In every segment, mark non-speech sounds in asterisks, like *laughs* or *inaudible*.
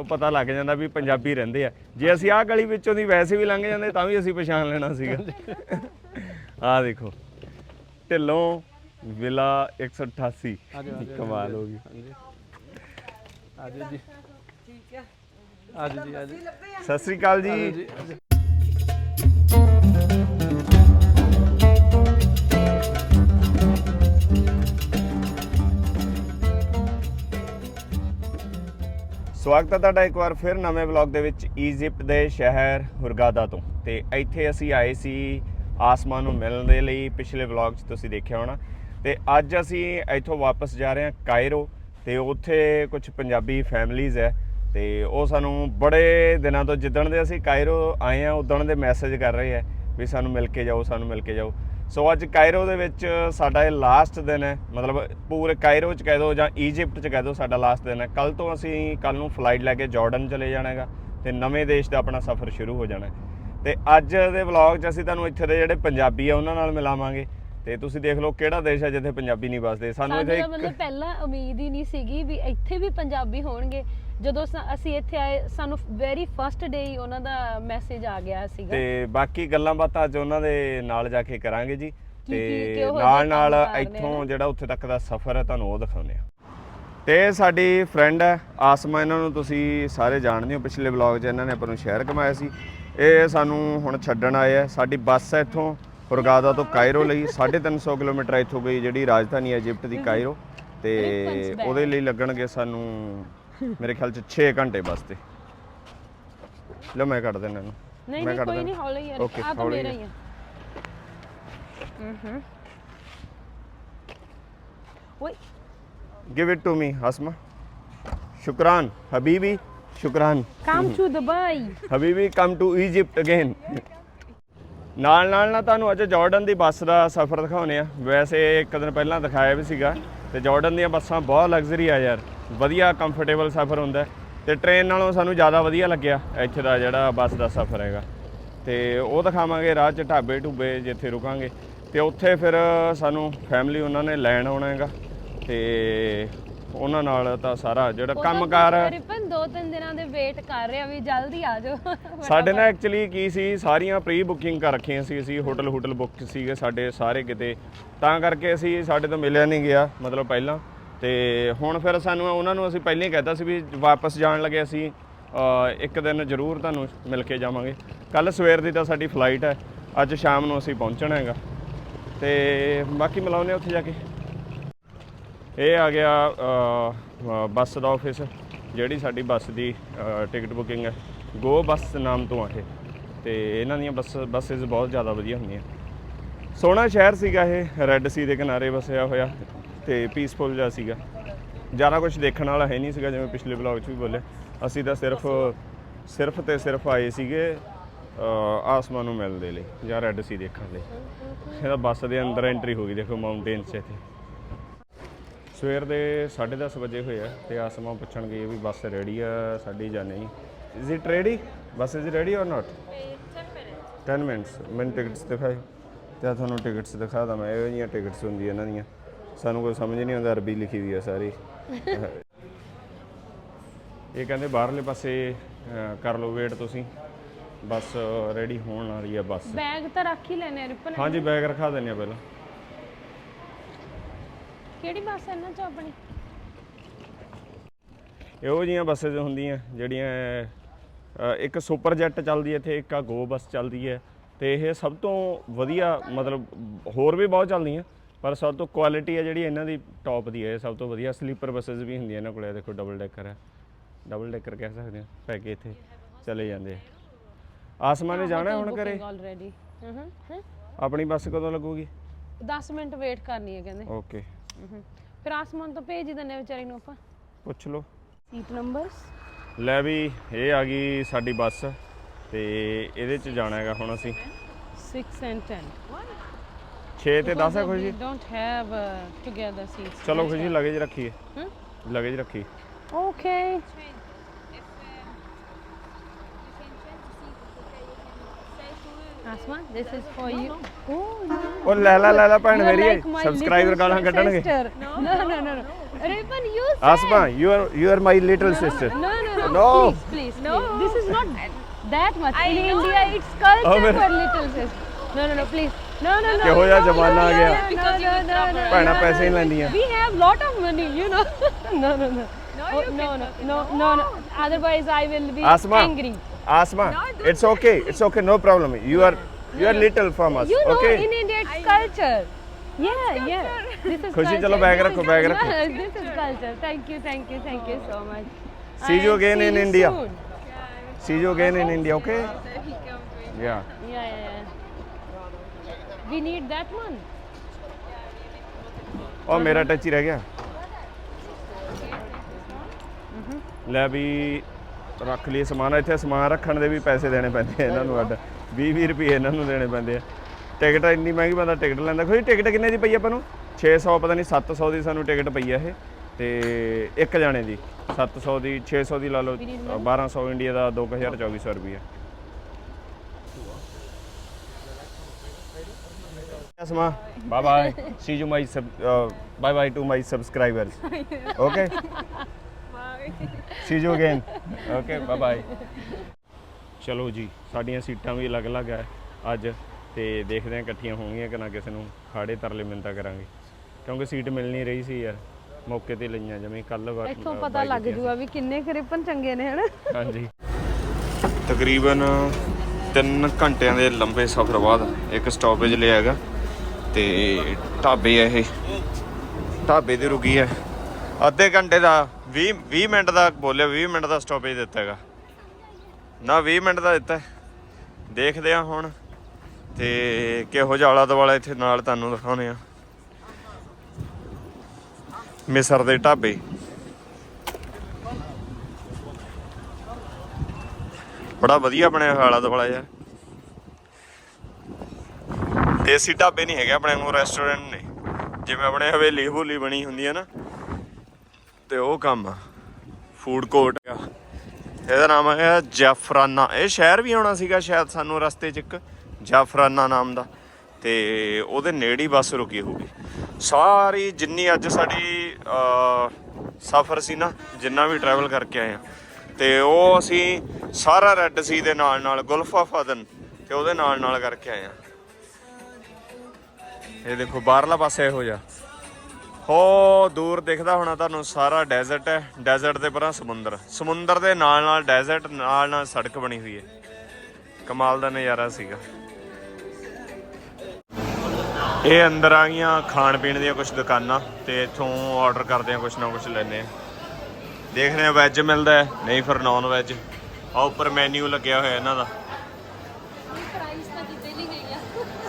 ਉਹ ਪਤਾ ਲੱਗ ਜਾਂਦਾ ਵੀ ਪੰਜਾਬੀ ਰਹਿੰਦੇ ਆ। ਜੇ ਅਸੀਂ ਆਹ ਗਲੀ ਵਿੱਚੋਂ ਦੀ ਵੈਸੇ ਵੀ ਲੰਘ ਜਾਂਦੇ ਤਾਂ ਵੀ ਅਸੀਂ ਪਛਾਣ ਲੈਣਾ ਸੀਗਾ। ਆਹ ਦੇਖੋ ਢਿੱਲੋਂ ਵਿਲਾ 188 ਕਮਾਲ ਹੋ ਗਈ। ਆਜੋ ਜੀ। ਠੀਕ ਹੈ ਆਜੋ ਜੀ ਆਜੋ ਸਤਿ ਸ੍ਰੀ ਅਕਾਲ ਜੀ। ਸਵਾਗਤ ਹੈ ਤੁਹਾਡਾ ਇੱਕ ਵਾਰ ਫਿਰ ਨਵੇਂ ਵਲੌਗ ਦੇ ਵਿੱਚ ਈਜਿਪਟ ਦੇ ਸ਼ਹਿਰ ਹੁਰਗਾਦਾ ਤੋਂ। ਤੇ ਇੱਥੇ ਅਸੀਂ ਆਏ ਸੀ ਆਸਮਾਨ ਨੂੰ ਮਿਲਣ ਦੇ ਲਈ, ਪਿਛਲੇ ਵਲੌਗ 'ਚ ਤੁਸੀਂ ਦੇਖਿਆ ਹੋਣਾ। ਤੇ ਅੱਜ ਅਸੀਂ ਇੱਥੋਂ ਵਾਪਸ ਜਾ ਰਹੇ ਹਾਂ ਕਾਇਰੋ, ਤੇ ਉੱਥੇ ਕੁਝ ਪੰਜਾਬੀ ਫੈਮਲੀਆਂ ਹੈ। ਤੇ ਉਹ ਸਾਨੂੰ ਬੜੇ ਦਿਨਾਂ ਤੋਂ ਜਿੱਦਣ ਦੇ ਅਸੀਂ ਕਾਇਰੋ ਆਏ ਆ ਉਦਣ ਦੇ ਮੈਸੇਜ ਕਰ ਰਹੇ ਆ ਵੀ ਸਾਨੂੰ ਮਿਲ ਕੇ ਜਾਓ, ਸਾਨੂੰ ਮਿਲ ਕੇ ਜਾਓ। ਸੋ ਅੱਜ ਕਾਇਰੋ ਦੇ ਵਿੱਚ ਸਾਡਾ ਇਹ ਲਾਸਟ ਦਿਨ ਹੈ। ਮਤਲਬ ਪੂਰੇ ਕਾਇਰੋ ਚ ਕਹਿ ਦੋ ਜਾਂ ਈਜਿਪਟ ਚ ਕਹਿ ਦੋ ਸਾਡਾ ਲਾਸਟ ਦਿਨ ਹੈ। ਕੱਲ ਤੋਂ ਅਸੀਂ ਕੱਲ ਨੂੰ ਫਲਾਈਟ ਲੈ ਕੇ ਜਾਰਡਨ ਚਲੇ ਜਾਣਾ ਹੈਗਾ ਤੇ ਨਵੇਂ ਦੇਸ਼ ਦਾ ਆਪਣਾ ਸਫ਼ਰ ਸ਼ੁਰੂ ਹੋ ਜਾਣਾ। ਤੇ ਅੱਜ ਦੇ ਵਲੌਗ 'ਚ ਅਸੀਂ ਤੁਹਾਨੂੰ ਇੱਥੇ ਦੇ ਜਿਹੜੇ ਪੰਜਾਬੀ ਆ ਉਹਨਾਂ ਨਾਲ ਮਿਲਾਵਾਂਗੇ। ਤੇ ਤੁਸੀਂ ਦੇਖ ਲਓ ਕਿਹੜਾ ਦੇਸ਼ ਹੈ ਜਿੱਥੇ ਪੰਜਾਬੀ ਨਹੀਂ ਵੱਸਦੇ। ਸਾਨੂੰ ਇੱਥੇ ਮਤਲਬ ਪਹਿਲਾਂ ਉਮੀਦ ਹੀ ਨਹੀਂ ਸੀਗੀ ਵੀ ਇੱਥੇ ਵੀ ਪੰਜਾਬੀ ਹੋਣਗੇ। ਜਦੋਂ ਸ- ਅਸੀਂ ਇੱਥੇ ਆਏ ਸਾਨੂੰ ਵੈਰੀ ਫਸਟ ਡੇ ਹੀ ਉਹਨਾਂ ਦਾ ਮੈਸੇਜ ਆ ਗਿਆ ਸੀਗਾ। ਤੇ ਬਾਕੀ ਗੱਲਾਂ ਬਾਤਾਂ ਅੱਜ ਉਹਨਾਂ ਦੇ ਨਾਲ ਜਾ ਕੇ ਕਰਾਂਗੇ ਜੀ। ਕੀ- ਕੀ- ਤੇ ਕਿਹੋ ਜਿਹੇ ਨਾਲ ਨਾਲ ਕੰਮ ਕਰਦੇ ਇੱਥੋਂ ਨੇ। ਜਿਹੜਾ ਉੱਥੇ ਤੱਕ ਦਾ ਸਫ਼ਰ ਹੈ ਤੁਹਾਨੂੰ ਉਹ ਦਿਖਾਉਂਦੇ ਆ ਤੇ ਸਾਡੀ ਫਰੈਂਡ ਹੈ ਆਸਮਾ ਇਹਨਾਂ ਨੂੰ ਤੁਸੀਂ ਸਾਰੇ ਜਾਣਦੇ ਹੋ। ਪਿਛਲੇ ਵਲੌਗ 'ਚ ਇਹਨਾਂ ਨੇ ਆਪਾਂ ਨੂੰ ਸ਼ਹਿਰ ਘਮਾਇਆ ਸੀ। ਇਹ ਸਾਨੂੰ ਹੁਣ ਛੱਡਣ ਆਏ ਆ ਸਾਡੀ ਬੱਸ ਹੈ ਇੱਥੋਂ ਹੁਰਗਾਦਾ ਤੋਂ ਕਾਇਰੋ ਲਈ। *laughs* 350 ਕਿਲੋਮੀਟਰ ਇੱਥੋਂ ਗਈ ਜਿਹੜੀ ਰਾਜਧਾਨੀ ਹੈ ਇਜਿਪਟ ਦੀ ਕਾਇਰੋ। ਤੇ. ਉਹਦੇ ਲਈ ਲੱਗਣਗੇ ਸਾਨੂੰ ਮੇਰੇ ਖਿਆਲ 'ਚ 6 ਘੰਟੇ ਬੱਸ ਤੇ ਲਓ ਮੈਂ ਕੱਢ ਦਿੰਦਾ ਇਹਨੂੰ ਨਹੀਂ ਨਹੀਂ ਕੋਈ। ਨਹੀਂ ਹੌਲੀ ਯਾਰ Okay, ਆ ਤਾਂ ਹੌਲੀ ਮੇਰਾ ਹੈ। ਹੀ ਆ ਹੂੰ ਓਏ Give it to me, Asma. Shukran, Habibi. Shukran. Come to Dubai Habibi, come to Egypt again. ਨਾਲ ਨਾਲ ਨਾ ਤੁਹਾਨੂੰ ਅੱਜ ਜਾਰਡਨ ਦੀ ਬੱਸ ਦਾ ਸਫ਼ਰ ਦਿਖਾਉਨੇ ਆ ਵੈਸੇ ਇੱਕ ਦਿਨ ਪਹਿਲਾਂ ਦਿਖਾਇਆ ਵੀ ਸੀਗਾ ਤੇ ਜਾਰਡਨ ਦੀਆਂ ਬੱਸਾਂ ਬਹੁਤ ਲਗਜ਼ਰੀ ਆ ਯਾਰ ਵਧੀਆ ਕੰਫਰਟੇਬਲ ਸਫ਼ਰ ਹੁੰਦਾ ਤੇ ਟ੍ਰੇਨ ਨਾਲੋਂ ਸਾਨੂੰ ਜ਼ਿਆਦਾ ਵਧੀਆ ਲੱਗਿਆ ਇੱਥੇ ਦਾ ਜਿਹੜਾ ਬੱਸ ਦਾ ਸਫ਼ਰ ਹੈਗਾ। ਤੇ ਉਹ ਦਿਖਾਵਾਂਗੇ ਰਾਹ 'ਚ ਢਾਬੇ ਢੂਬੇ ਜਿੱਥੇ ਰੁਕਾਂਗੇ। ਤੇ ਉੱਥੇ ਫਿਰ ਸਾਨੂੰ ਫੈਮਿਲੀ ਉਹਨਾਂ ਨੇ ਲੈਣ ਆਉਣਾ ਹੈਗਾ ਤੇ ਉਹਨਾਂ ਨਾਲ ਤਾਂ ਸਾਰਾ ਜਿਹੜਾ ਕੰਮਕਾਰ ਰਿਪਨ ਦੋ ਤਿੰਨ ਦਿਨਾਂ ਦੇ ਵੇਟ ਕਰ ਰਿਹਾ ਵੀ ਜਲਦੀ ਆ ਜਾਓ। *laughs* ਸਾਡੇ ਨਾਲ ਐਕਚੁਅਲੀ ਕੀ ਸੀ ਸਾਰੀਆਂ ਪ੍ਰੀ ਬੁਕਿੰਗ ਕਰ ਰੱਖੀਆਂ ਸੀ ਅਸੀਂ ਹੋਟਲ ਹੋਟਲ ਬੁੱਕ ਸੀਗੇ ਸਾਡੇ ਸਾਰੇ ਕਿਤੇ। ਤਾਂ ਕਰਕੇ ਅਸੀਂ ਸਾਡੇ ਤੋਂ ਮਿਲਿਆ ਨਹੀਂ ਗਿਆ ਮਤਲਬ ਪਹਿਲਾਂ। ਤੇ ਹੁਣ ਫਿਰ ਸਾਨੂੰ ਉਹਨਾਂ ਨੂੰ ਅਸੀਂ ਪਹਿਲਾਂ ਹੀ ਕਹਿਤਾ ਸੀ ਵੀ ਵਾਪਸ ਜਾਣ ਲੱਗੇ ਅਸੀਂ ਇੱਕ ਦਿਨ ਜ਼ਰੂਰ ਤੁਹਾਨੂੰ ਮਿਲ ਕੇ ਜਾਵਾਂਗੇ। ਕੱਲ ਸਵੇਰ ਦੀ ਤਾਂ ਸਾਡੀ ਫਲਾਈਟ ਹੈ ਅੱਜ ਸ਼ਾਮ ਨੂੰ ਅਸੀਂ ਪਹੁੰਚਣਾ ਹੈਗਾ। ਤੇ ਬਾਕੀ ਮਿਲਾਉਂਦੇ ਹਾਂ ਉੱਥੇ ਜਾ ਕੇ। ਇਹ ਆ ਗਿਆ ਅ, ਬੱਸ ਦਾ ਆਫਿਸ ਜਿਹੜੀ ਸਾਡੀ ਬੱਸ ਦੀ ਟਿਕਟ ਬੁਕਿੰਗ ਹੈ। ਗੋ ਬੱਸ ਨਾਮ ਤੋਂ ਆ ਇਹ। ਤੇ ਇਹਨਾਂ ਦੀਆਂ ਬੱਸ ਬੱਸਸ ਬਹੁਤ ਜ਼ਿਆਦਾ ਵਧੀਆ ਹੁੰਦੀਆਂ। ਸੋਹਣਾ ਸ਼ਹਿਰ ਸੀਗਾ ਇਹ ਰੈੱਡ ਸੀ ਦੇ ਕਿਨਾਰੇ ਵਸਿਆ ਹੋਇਆ। ਤੇ ਪੀਸਫੁਲ ਜਿਹਾ ਸੀਗਾ। ਜ਼ਿਆਦਾ ਕੁਝ ਦੇਖਣ ਵਾਲਾ ਹੈ ਨਹੀਂ ਸੀਗਾ ਜਿਵੇਂ ਪਿਛਲੇ ਵਲੌਗ 'ਚ ਵੀ ਬੋਲੇ ਅਸੀਂ ਤਾਂ ਸਿਰਫ ਸਿਰਫ ਤੇ ਸਿਰਫ ਆਏ ਸੀਗੇ ਅ, ਆਸਮਾਨ ਨੂੰ ਮਿਲਣ ਦੇ ਲਈ ਜਾਂ ਰੈੱਡ ਸੀ ਦੇਖਣ ਲਈ। ਇਹਦਾ ਬੱਸ ਦੇ ਅੰਦਰ ਐਂਟਰੀ ਹੋ ਗਈ ਦੇਖੋ ਮਾਊਂਟੇਨ 'ਚ ਇੱਥੇ। ਸਵੇਰ ਦੇ 10:30 ਵਜੇ ਹੋਏ ਆ ਤੇ ਆਸਮਾਨ ਪੁੱਛਣਗੇ ਵੀ ਬੱਸ ਰੈਡੀ ਆ ਸਾਡੀ ਜਾਂ ਨਹੀਂ। Is it ready bus is ready or not 10 minutes ਮੈਨੂੰ ਟਿਕਟਸ ਦਿਖਾਓ ਤੇ ਤੁਹਾਨੂੰ ਟਿਕਟਸ ਦਿਖਾ ਦਾਂ ਮੈਂ ਇਹੋ ਜਿਹੀਆਂ ਟਿਕਟਸ ਹੁੰਦੀਆਂ ਇਹਨਾਂ ਦੀਆਂ। ਸਾਨੂੰ ਕੋਈ ਸਮਝ ਨਹੀਂ ਆਉਂਦਾ ਅਰਬੀ ਲਿਖੀ ਹੋਈ ਆ ਸਾਰੀ। ਇਹ ਕਹਿੰਦੇ ਬਾਹਰਲੇ ਪਾਸੇ ਅਹ, ਕਰ ਲਓ ਵੇਟ ਤੁਸੀਂ। ਬੱਸ ਰੈਡੀ ਹੋਣ ਵਾਲੀ ਆ ਬੱਸ। ਬੈਗ ਤਾਂ ਰੱਖ ਹੀ ਲੈਣੇ ਰਿਪਨ ਹਾਂਜੀ ਬੈਗ ਰਖਾ ਦਿੰਦੇ ਆ ਪਹਿਲਾਂ। ਕਿਹੜੀ ਬੱਸ ਹੈ ਇਹਨਾਂ ਚ ਆਪਣੀ? ਇਹੋ ਜੀਆਂ ਬੱਸਸ ਹੁੰਦੀਆਂ ਜਿਹੜੀਆਂ ਇੱਕ ਸੁਪਰ ਜੈਟ ਚੱਲਦੀ ਹੈ ਇੱਥੇ ਇੱਕ ਆ ਗੋ ਬੱਸ ਚੱਲਦੀ ਹੈ ਤੇ ਇਹ ਸਭ ਤੋਂ ਵਧੀਆ ਮਤਲਬ ਹੋਰ ਵੀ ਬਹੁਤ ਚੱਲਦੀਆਂ। ਪਰ ਸਭ ਤੋਂ ਕੁਆਲਿਟੀ ਹੈ ਜਿਹੜੀ ਇਹਨਾਂ ਦੀ ਟੌਪ ਦੀ ਹੈ ਸਭ ਤੋਂ ਵਧੀਆ ਸਲੀਪਰ ਬੱਸਸ ਵੀ ਹੁੰਦੀਆਂ ਇਹਨਾਂ ਕੋਲੇ ਦੇਖੋ ਡਬਲ ਡੈਕਰ ਹੈ। ਡਬਲ ਡੈਕਰ ਕਹਿ ਸਕਦੇ ਹਾਂ ਪੈ ਕੇ ਇੱਥੇ ਚਲੇ ਜਾਂਦੇ ਆ। ਆਸਮਾਨ ਜਾਣਾ ਹੁਣ ਘਰੇ? ਆਲਰੇਡੀ ਆਪਣੀ ਬੱਸ ਕਦੋਂ ਲੱਗੂਗੀ? 10 ਮਿੰਟ ਵੇਟ ਕਰਨੀ ਹੈ ਕਹਿੰਦੇ। ਓਕੇ ਹੂੰ ਫਿਰ ਆਸਮਾਨ ਤੋਂ ਭੇਜ ਹੀ ਦਿੰਦੇ ਵਿਚਾਰੀ ਨੂੰ ਆਪਾਂ। ਪੁੱਛ ਲਓ। ਸੀਟ ਨੰਬਰਸ ਲੈ ਵੀ ਇਹ ਆ ਗਈ ਸਾਡੀ ਬੱਸ ਤੇ ਇਹਦੇ ਚ ਜਾਣਾ ਹੈਗਾ ਹੁਣ ਅਸੀਂ। 6 and 10 6 ਤੇ 10 ਹੈ ਖੁਸ਼ੀ don't have uh, together seats ਚਲੋ ਖੁਸ਼ੀ ਲਗੇਜ ਰੱਖੀਏ ਹੂੰ ਲਗੇਜ ਰੱਖੀ okay Asma, this is for you. Oh, no. ਉਹ ਲੈ ਲੈ ਲੈ ਲੈ ਭੈਣ You are ਮੇਰੀ like my ਸਬਸਕ੍ਰਾਈਬਰ little ਗਾਲਾਂ ਕੱਢਣਗੇ sister. No, no, no, no. Ribbon, you said. Asma, you are you are my little sister. No, no, no. No. Please, please, please. This is not that much. In India, it's culture Oh, but- for little sister. No, no, no, please. No, no, no. ਕਿਹੋ ਜਿਹਾ no, ਜ਼ਮਾਨਾ ਆ no, ਗਿਆ। No, no, no, no, no. ਭੈਣਾਂ no, ਪੈਸੇ ਹੀ no. ਲੈਂਦੀਆਂ। We have lot of money, you know. no, no, no. Oh, no, no, no, no, no. Otherwise, I will be Asma. angry. Asma, it's okay. It's okay. No problem. You are you are little from us. You know, Okay. in India, it's culture. Yeah, yeah. This is खुशी, culture. चलो bag This रखो, is- bag रखो। This is culture. Thank you, thank you, thank you so much. See you And again see in you India. soon. See you again in India. Okay. Yeah. Yeah, yeah, yeah. We need that one. ਉਹ ਮੇਰਾ touch ਹੀ ਰਹਿ ਗਿਆ। ਲੈ ਵੀ ਰੱਖ ਲਈ ਸਮਾਨ ਇੱਥੇ ਸਮਾਨ ਰੱਖਣ ਦੇ ਵੀ ਪੈਸੇ ਦੇਣੇ ਪੈਂਦੇ ਆ ਇਹਨਾਂ ਨੂੰ ਅੱਡ। 20 20 ਰੁਪਏ ਇਹਨਾਂ ਨੂੰ ਦੇਣੇ ਪੈਂਦੇ ਆ। ਟਿਕਟ ਇੰਨੀ ਮਹਿੰਗੀ ਬੰਦਾ ਟਿਕਟ ਲੈਂਦਾ। ਕੋਈ ਟਿਕਟ ਕਿੰਨੇ ਦੀ ਪਈ ਆਪਾਂ ਨੂੰ? 600 ਪਤਾ ਨਹੀਂ 700 ਦੀ ਸਾਨੂੰ ਟਿਕਟ ਪਈ ਆ ਇਹ। ਤੇ ਇੱਕ ਜਾਣੇ ਦੀ 700 ਦੀ 600 ਦੀ ਲਾ ਲਓ 1200 ਇੰਡੀਆ ਦਾ 2400 ਰੁਪਏ Asma, bye bye. See you my sub, uh, bye bye to my subscribers. Okay. Bye. See you again. Okay. Bye bye. ਚਲੋ ਜੀ ਸਾਡੀਆਂ ਸੀਟਾਂ ਵੀ ਅਲੱਗ-ਅਲੱਗ ਹੈ ਅੱਜ ਤੇ ਦੇਖਦੇ ਹਾਂ ਇਕੱਠੀਆਂ ਹੋਣਗੀਆਂ ਕਿ ਨਾ ਕਿਸੇ ਨੂੰ ਖਾੜੇ ਤਰਲੇ ਮਿੰਤਾ ਕਰਾਂਗੇ ਕਿਉਂਕਿ ਸੀਟ ਮਿਲ ਨਹੀਂ ਰਹੀ ਸੀ ਯਾਰ ਮੌਕੇ ਤੇ ਲਈਆਂ ਜਿਵੇਂ ਕੱਲ ਇੱਥੋਂ ਪਤਾ ਲੱਗ ਜੂਗਾ ਵੀ ਕਿੰਨੇ ਚੰਗੇ ਨੇ ਹਨਾ ਹਾਂਜੀ ਤਕਰੀਬਨ 3 ਘੰਟਿਆਂ ਦੇ ਲੰਬੇ ਸਫ਼ਰ ਬਾਅਦ ਇੱਕ ਸਟਾਪੇਜ ਲਿਆ ਹੈਗਾ ਤੇ ਢਾਬੇ ਆ ਇਹ। ਢਾਬੇ ਤੇ ਰੁਕੀ ਹੈ। ਅੱਧੇ ਘੰਟੇ ਦਾ 20 20 ਮਿੰਟ ਦਾ ਬੋਲਿਆ 20 ਮਿੰਟ ਦਾ ਸਟਾਪੇਜ ਦਿੱਤਾ ਹੈਗਾ। ਨਾ 20 ਮਿੰਟ ਦਾ ਦਿੱਤਾ। ਦੇਖਦੇ ਆ ਹੁਣ ਤੇ ਕਿਹੋ ਜਿਹਾ ਆਲਾ ਦੁਆਲਾ ਇੱਥੇ ਨਾਲ ਤੁਹਾਨੂੰ ਦਿਖਾਉਨੇ ਆ ਮਿਸਰ ਦੇ ਢਾਬੇ। ਬੜਾ ਵਧੀਆ ਬਣਿਆ ਹੋਇਆ ਆਲਾ ਦੁਆਲਾ ਯਾਰ। ਦੇਸੀ ਢਾਬੇ ਨਹੀਂ ਹੈਗੇ ਆਪਣੇ ਨੂੰ ਰੈਸਟੋਰੈਂਟ ਨੇ। ਜਿਵੇਂ ਆਪਣੇ ਹਵੇਲੀ ਹਵੂਲੀ ਬਣੀ ਹੁੰਦੀ ਹੈ ਨਾ, ਤੇ ਉਹ ਕੰਮ ਆ। ਫੂਡ ਕੋਰਟ ਆ। ਇਹਦਾ ਨਾਮ ਹੈ ਜਾਫਰਾਨਾ। ਇਹ ਸ਼ਹਿਰ ਵੀ ਆਉਣਾ ਸੀਗਾ ਸ਼ਾਇਦ ਸਾਨੂੰ ਰਸਤੇ 'ਚ ਇੱਕ, ਜਾਫਰਾਨਾ ਨਾਮ ਦਾ। ਤੇ ਉਹਦੇ ਨੇੜੇ ਹੀ ਬੱਸ ਰੁਕੀ ਹੋਊਗੀ। ਸਾਰੀ ਜਿੰਨੀ ਅੱਜ ਸਾਡੀ ਸਫ਼ਰ ਸੀ ਨਾ, ਜਿੰਨਾ ਵੀ ਟਰੈਵਲ ਕਰਕੇ ਆਏ ਆ। ਤੇ ਉਹ ਅਸੀਂ ਸਾਰਾ ਰੈੱਡ ਸੀ ਦੇ ਨਾਲ ਨਾਲ ਗੁਲਫਾ ਫਦਨ ਤੇ ਉਹਦੇ ਨਾਲ ਨਾਲ ਕਰਕੇ ਆਏ ਆ। ਇਹ ਦੇਖੋ, ਬਾਹਰਲਾ ਪਾਸੇ ਇਹੋ ਜਿਹਾ। ਹੋ, ਦੂਰ ਦਿਖਦਾ ਹੋਣਾ ਤੁਹਾਨੂੰ ਸਾਰਾ ਡੈਜ਼ਰਟ ਹੈ। ਡੈਜ਼ਰਟ ਦੇ ਪਰਾਂ ਸਮੁੰਦਰ। ਸਮੁੰਦਰ ਦੇ ਨਾਲ ਨਾਲ ਡੈਜ਼ਰਟ ਨਾਲ ਨਾਲ ਸੜਕ ਬਣੀ ਹੋਈ ਹੈ। ਕਮਾਲ ਦਾ ਨਜ਼ਾਰਾ ਸੀਗਾ। ਇਹ ਅੰਦਰ ਆ ਗਈਆਂ ਖਾਣ ਪੀਣ ਦੀਆਂ ਕੁਝ ਦੁਕਾਨਾਂ ਤੇ ਇੱਥੋਂ ਆਰਡਰ ਕਰਦੇ ਆ ਕੁਝ ਨਾ ਕੁਝ ਲੈਨੇ ਆ। ਦੇਖਦੇ ਆ ਵੈਜ ਮਿਲਦਾ ਹੈ, ਨਹੀਂ ਫਿਰ ਨਾਨ ਵੈਜ ਆ ਉੱਪਰ ਮੈਨੂ ਲੱਗਿਆ ਹੋਇਆ ਇਹਨਾਂ ਦਾ।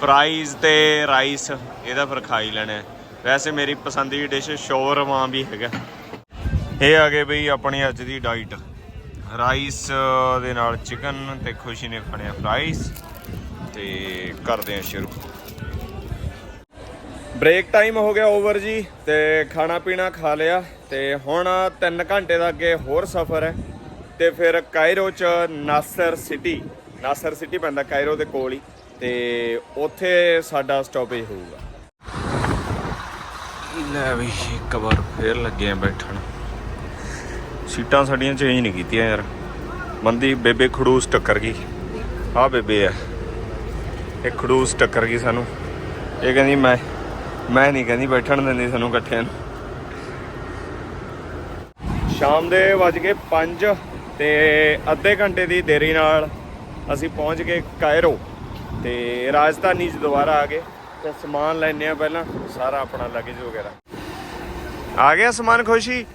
ਫਰਾਈਜ਼ ਤੇ ਰਾਈਸ ਇਹਦਾ ਫਿਰ ਖਾ ਹੀ ਲੈਣਾ ਵੈਸੇ ਮੇਰੀ ਪਸੰਦੀਦਾ ਡਿਸ਼ ਸ਼ੋਰਮਾ ਵੀ ਹੈਗਾ। ਇਹ ਆ ਗਏ ਬਈ ਆਪਣੀ ਅੱਜ ਦੀ ਡਾਈਟ ਰਾਈਸ ਦੇ ਨਾਲ ਚਿਕਨ ਤੇ ਖੁਸ਼ੀ ਨੇ ਖਾਣਿਆ ਫਰਾਈਜ਼ ਤੇ ਕਰਦੇ ਆ ਸ਼ੁਰੂ। ਬ੍ਰੇਕ ਟਾਈਮ ਹੋ ਗਿਆ ਓਵਰ ਜੀ, ਤੇ ਖਾਣਾ ਪੀਣਾ ਖਾ ਲਿਆ। ਤੇ ਹੁਣ 3 ਘੰਟੇ ਦਾ ਅੱਗੇ ਹੋਰ ਸਫ਼ਰ ਹੈ। ਤੇ ਫਿਰ ਕਾਇਰੋ ਚ ਨਾਸਰ ਸਿਟੀ ਨਾਸਰ ਸਿਟੀ ਪੈਂਦਾ ਕਾਇਰੋ ਦੇ ਕੋਲ ਹੀ। ਤੇ ਉੱਥੇ ਸਾਡਾ ਸਟਾਪੇਜ ਹੋਊਗਾ। ਲੈ ਵੀ ਇੱਕ ਵਾਰ ਫੇਰ ਲੱਗੇ ਆ ਬੈਠਣ। ਸੀਟਾਂ ਸਾਡੀਆਂ ਚੇਂਜ ਨਹੀਂ ਕੀਤੀਆਂ ਯਾਰ। ਬੰਦੀ ਬੇਬੇ ਖੜੂਸ ਟੱਕਰ ਗਈ। ਆ ਬੇਬੇ ਆ। ਇਹ ਖੜੂਸ ਟੱਕਰ ਗਈ ਸਾਨੂੰ। ਇਹ ਕਹਿੰਦੀ ਮੈਂ ਮੈਂ ਨਹੀਂ ਕਹਿੰਦੀ ਬੈਠਣ ਦਿੰਦੀ ਸਾਨੂੰ ਇਕੱਠਿਆਂ ਨੂੰ। ਸ਼ਾਮ ਦੇ ਵੱਜ ਗਏ 5 ਤੇ ਅੱਧੇ ਘੰਟੇ ਦੀ ਦੇਰੀ ਨਾਲ ਅਸੀਂ ਪਹੁੰਚ ਗਏ ਕਾਇਰੋ। ਤੇ ਰਾਜਧਾਨੀ 'ਚ ਦੁਬਾਰਾ ਆ ਗਏ ਤੇ ਸਮਾਨ ਲੈਣੇ ਆ ਪਹਿਲਾਂ, ਸਾਰਾ ਆਪਣਾ ਲਗੇਜ ਵਗੈਰਾ। ਆ ਗਿਆ ਸਮਾਨ ਖੁਸ਼ੀ?